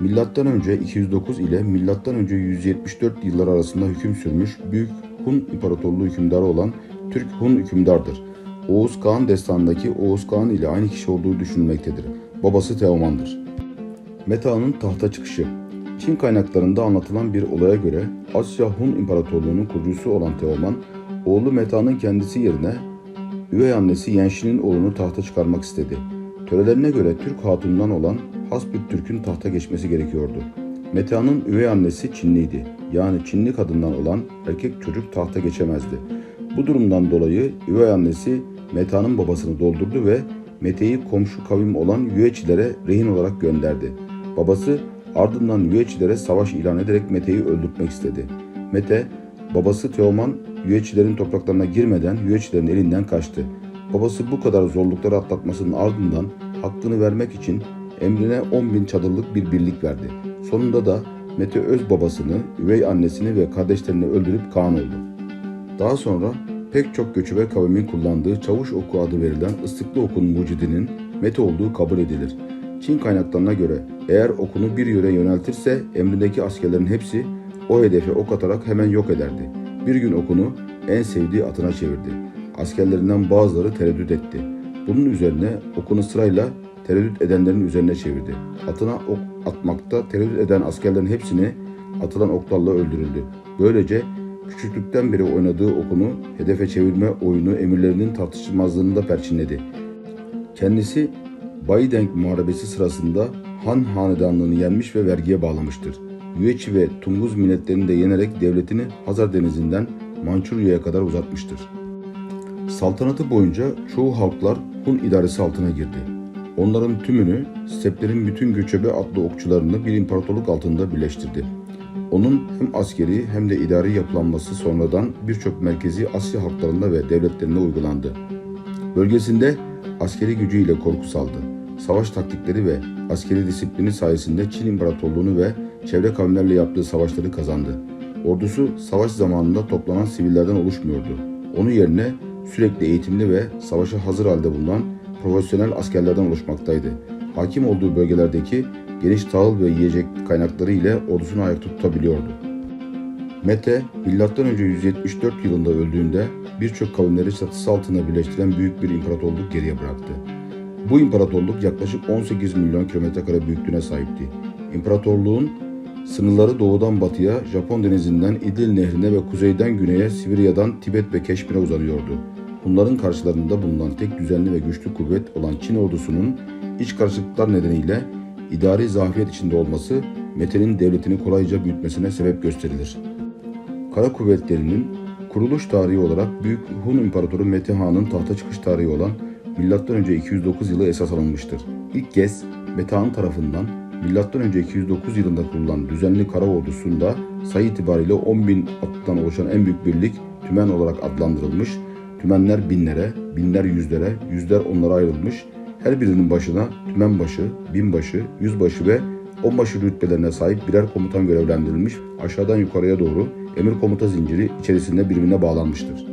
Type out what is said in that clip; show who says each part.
Speaker 1: Milattan önce 209 ile milattan önce 174 yıllar arasında hüküm sürmüş Büyük Hun İmparatorluğu hükümdarı olan Türk Hun hükümdardır. Oğuz Kağan destanındaki Oğuz Kağan ile aynı kişi olduğu düşünülmektedir. Babası Teoman'dır. Meta'nın tahta çıkışı Çin kaynaklarında anlatılan bir olaya göre Asya Hun İmparatorluğu'nun kurucusu olan Teoman, oğlu Meta'nın kendisi yerine üvey annesi Yenşin'in oğlunu tahta çıkarmak istedi. Törelerine göre Türk hatunundan olan has bir Türk'ün tahta geçmesi gerekiyordu. Meta'nın üvey annesi Çinliydi. Yani Çinli kadından olan erkek çocuk tahta geçemezdi. Bu durumdan dolayı üvey annesi Meta'nın babasını doldurdu ve Mete'yi komşu kavim olan Yüeçilere rehin olarak gönderdi. Babası ardından Yüeçilere savaş ilan ederek Mete'yi öldürtmek istedi. Mete, babası Teoman Yüeçilerin topraklarına girmeden Yüeçilerin elinden kaçtı. Babası bu kadar zorlukları atlatmasının ardından hakkını vermek için emrine 10 bin çadırlık bir birlik verdi. Sonunda da Mete öz babasını, üvey annesini ve kardeşlerini öldürüp Kaan oldu. Daha sonra pek çok göçebe kavimin kullandığı çavuş oku adı verilen ıslıklı okun mucidinin Mete olduğu kabul edilir. Çin kaynaklarına göre eğer okunu bir yöne yöneltirse emrindeki askerlerin hepsi o hedefe ok atarak hemen yok ederdi. Bir gün okunu en sevdiği atına çevirdi. Askerlerinden bazıları tereddüt etti. Bunun üzerine okunu sırayla tereddüt edenlerin üzerine çevirdi. Atına ok atmakta tereddüt eden askerlerin hepsini atılan oklarla öldürüldü. Böylece küçüklükten beri oynadığı okunu hedefe çevirme oyunu emirlerinin tartışılmazlığını da perçinledi. Kendisi Baydeng Muharebesi sırasında Han hanedanlığını yenmiş ve vergiye bağlamıştır. Yüeçi ve Tunguz milletlerini de yenerek devletini Hazar Denizi'nden Mançurya'ya kadar uzatmıştır. Saltanatı boyunca çoğu halklar Hun idaresi altına girdi. Onların tümünü steplerin bütün göçebe atlı okçularını bir imparatorluk altında birleştirdi. Onun hem askeri hem de idari yapılanması sonradan birçok merkezi Asya halklarında ve devletlerinde uygulandı. Bölgesinde askeri gücüyle korku saldı. Savaş taktikleri ve askeri disiplini sayesinde Çin İmparatorluğunu ve çevre kavimlerle yaptığı savaşları kazandı. Ordusu savaş zamanında toplanan sivillerden oluşmuyordu. Onun yerine sürekli eğitimli ve savaşa hazır halde bulunan profesyonel askerlerden oluşmaktaydı. Hakim olduğu bölgelerdeki geniş tahıl ve yiyecek kaynakları ile ordusunu ayakta tutabiliyordu. Mete, önce 174 yılında öldüğünde birçok kavimleri çatısı altında birleştiren büyük bir imparatorluk geriye bıraktı. Bu imparatorluk yaklaşık 18 milyon kilometre kare büyüklüğüne sahipti. İmparatorluğun sınırları doğudan batıya, Japon denizinden İdil nehrine ve kuzeyden güneye, Sibirya'dan Tibet ve Keşmir'e uzanıyordu. Bunların karşılarında bulunan tek düzenli ve güçlü kuvvet olan Çin ordusunun iç karışıklıklar nedeniyle idari zafiyet içinde olması Mete'nin devletini kolayca büyütmesine sebep gösterilir. Kara kuvvetlerinin kuruluş tarihi olarak Büyük Hun İmparatoru Mete Han'ın tahta çıkış tarihi olan M.Ö. 209 yılı esas alınmıştır. İlk kez Mete Han tarafından M.Ö. 209 yılında kurulan düzenli kara ordusunda sayı itibariyle 10 bin attan oluşan en büyük birlik tümen olarak adlandırılmış. Tümenler binlere, binler yüzlere, yüzler onlara ayrılmış. Her birinin başına tümenbaşı, binbaşı, yüzbaşı ve onbaşı rütbelerine sahip birer komutan görevlendirilmiş. Aşağıdan yukarıya doğru emir komuta zinciri içerisinde birbirine bağlanmıştır.